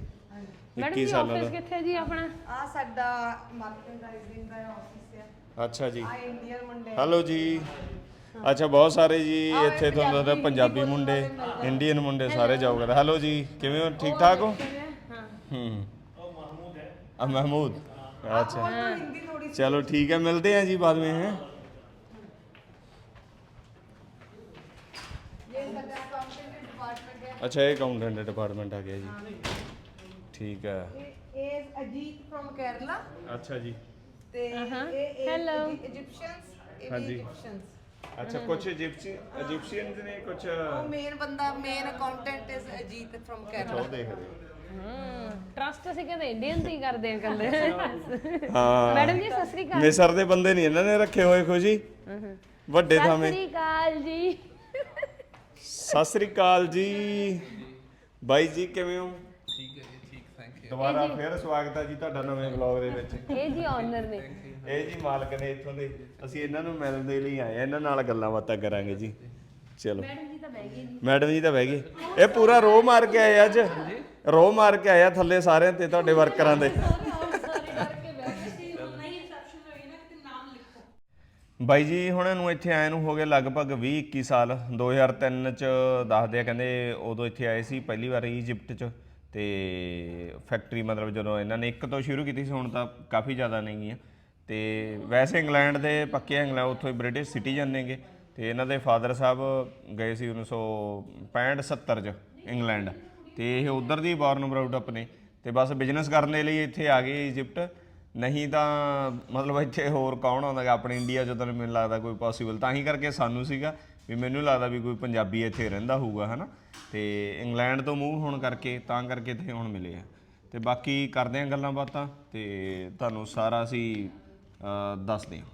ਕਿੱਥੇ ਜੀ ਆਪਣਾ? ਆ ਸਾਡਾ ਮਾਰਕੀਟਿੰਗ ਰਾਈਜ਼ਿੰਗ ਦਾ ਆਫਿਸ ਹੈ। ਅੱਛਾ ਜੀ। ਹੈਲੋ ਜੀ। ਅੱਛਾ ਬਹੁਤ ਸਾਰੇ ਜੀ ਇੱਥੇ ਤੁਹਾਨੂੰ ਪਤਾ ਪੰਜਾਬੀ ਮੁੰਡੇ ਇੰਡੀਅਨ ਮੁੰਡੇ ਸਾਰੇ ਜਾਓ ਕਰਦੇ ਹੈਲੋ ਜੀ ਕਿਵੇਂ ਹੋ? ਠੀਕ ਠਾਕ ਹੋ? ਹੂੰ। ਉਹ ਮਹਿਮੂਦ ਹੈ। ਆ ਮਹਿਮੂਦ? ਅੱਛਾ। ਚਲੋ ਠੀਕ ਹੈ ਮਿਲਦੇ ਹਾਂ ਜੀ ਬਾਅਦ ਵਿੱਚ ਹੈ। ਅੱਛਾ ਇਹ ਅਕਾਊਂਟੈਂਟ ਡਿਪਾਰਟਮੈਂਟ ਆ ਗਿਆ ਜੀ। ਠੀਕ ਹੈ। It is Ajit from ਅੱਛਾ ਜੀ। ਤੇ ਇਹ Hello. ਇਜੀਪਸ਼ੀਅਨਸ ਇਹ ਵੀ ਹਾਂਜੀ। ਇਜੀਪਸ਼ੀਅਨਸ ਅੱਛਾ ਕੁਝ ਇਜਿਪਸ਼ੀਅਨ ਇਜਿਪਸ਼ੀਅਨਸ ਨੇ ਕੁਝ ਉਹ ਮੇਨ ਬੰਦਾ main accountant is Ajit firm ਚਲੋ ਕੇਰਲਾ ਦੇਖਦੇ ਹਾਂ। ਟਰਸਟ ਅਸੀਂ ਕਹਿੰਦੇ ਇੰਡੀਅਨ ਹੀ ਕਰਦੇ ਆ ਗੱਲ ਹਾਂ। ਮੈਡਮ ਜੀ ਸਤਿ ਸ੍ਰੀ ਅਕਾਲ। ਨਿਸਰ ਦੇ ਬੰਦੇ ਨਹੀਂ ਇਹਨਾਂ ਨੇ ਰੱਖੇ ਹੋਏ ਖੁਸ਼ੀ ਵੱਡੇ ਸਤਿ ਥਾਵੇਂ। ਸ੍ਰੀ ਅਕਾਲ ਜੀ। ਸਤਿ ਸ੍ਰੀ ਅਕਾਲ ਜੀ। ਬਾਈ ਜੀ ਕਿਵੇਂ ਹੋ? ਦੁਬਾਰਾ ਫੇਰ ਸਵਾਗਤ ਹੈ ਜੀ ਤੁਹਾਡਾ ਨਵੇਂ ਵਲੌਗ ਦੇ ਵਿੱਚ। ਇਹ ਜੀ ਓਨਰ ਨੇ। ਇਹ ਜੀ ਮਾਲਕ ਨੇ ਇੱਥੋਂ ਦੇ। ਅਸੀਂ ਇਹਨਾਂ ਨੂੰ ਮਿਲਣ ਦੇ ਲਈ ਆਏ ਆ। ਇਹਨਾਂ ਨਾਲ ਗੱਲਾਂ ਬਾਤਾਂ ਕਰਾਂਗੇ ਜੀ। ਚਲੋ। ਮੈਡਮ ਜੀ ਤਾਂ ਬਹਿ ਗਏ ਜੀ। ਮੈਡਮ ਜੀ ਤਾਂ ਬਹਿ ਗਏ। ਇਹ ਪੂਰਾ ਰੋ ਮਾਰ ਕੇ ਆਏ ਅੱਜ। ਰੋ ਮਾਰ ਕੇ ਆਇਆ ਥੱਲੇ ਸਾਰਿਆਂ ਤੇ ਤੁਹਾਡੇ ਵਰਕਰਾਂ ਦੇ। ਬਾਈ ਜੀ ਹੁਣਾਂ ਨੂੰ ਇੱਥੇ ਆਏ ਨੂੰ ਹੋ ਗਏ ਲਗਭਗ 20 21 ਸਾਲ। 2003 ਚ ਦੱਸਦੇ ਆ ਕਹਿੰਦੇ ਉਦੋਂ ਇੱਥੇ ਆਏ ਸੀ ਪਹਿਲੀ ਵਾਰ ਇਜਿਪਟ ਚ। ਤੇ ਫੈਕਟਰੀ ਮਤਲਬ ਜਦੋਂ ਇਹਨਾਂ ਨੇ ਇੱਕ ਤੋਂ ਸ਼ੁਰੂ ਕੀਤੀ ਸੀ, ਹੁਣ ਤਾਂ ਕਾਫੀ ਜ਼ਿਆਦਾ ਨੇਗੀਆਂ ਗਈਆਂ ਤੇ ਵੈਸੇ ਇੰਗਲੈਂਡ ਦੇ ਪੱਕੇ ਇੰਗਲੈਂਡ ਉੱਥੋਂ ਹੀ ਬ੍ਰਿਟਿਸ਼ ਸਿਟੀਜ਼ਨ ਨੇਗੇ ਤੇ ਇਹਨਾਂ ਦੇ ਫਾਦਰ ਸਾਹਿਬ ਗਏ ਸੀ 1965 70 ਚ ਇੰਗਲੈਂਡ। ਤੇ ਇਹ ਉਧਰ ਦੀ ਬਾਰਨ ਬਰਾਊਡ ਆਪਣੇ। ਤੇ ਬਸ ਬਿਜ਼ਨਸ ਕਰਨ ਦੇ ਲਈ ਇੱਥੇ ਆ ਗਏ ਇਜਿਪਟ ਨਹੀਂ ਤਾਂ ਮਤਲਬ ਇੱਥੇ ਹੋਰ ਕੌਣ ਆਉਂਦਾ ਗਾ? ਆਪਣੇ ਇੰਡੀਆ ਜਦੋਂ ਮੈਨੂੰ ਲੱਗਦਾ ਕੋਈ ਪੋਸੀਬਲ ਤਾਂ ਹੀ ਕਰਕੇ ਸਾਨੂੰ ਸੀਗਾ ਵੀ ਮੈਨੂੰ ਲੱਗਦਾ ਵੀ ਕੋਈ ਪੰਜਾਬੀ ਇੱਥੇ ਰਹਿੰਦਾ ਹੋਊਗਾ, ਹਨਾ? ਤੇ ਇੰਗਲੈਂਡ ਤੋਂ ਮੂਵ ਹੋਣ ਕਰਕੇ ਤਾਂ ਕਰਕੇ ਇੱਥੇ ਹੁਣ ਮਿਲੇ ਆ। ਤੇ ਬਾਕੀ ਕਰਦੇ ਆ ਗੱਲਾਂ ਬਾਤਾਂ ਤੇ ਤੁਹਾਨੂੰ ਸਾਰਾ ਅਸੀਂ ਅਹ, ਦੱਸਦੇ ਹਾਂ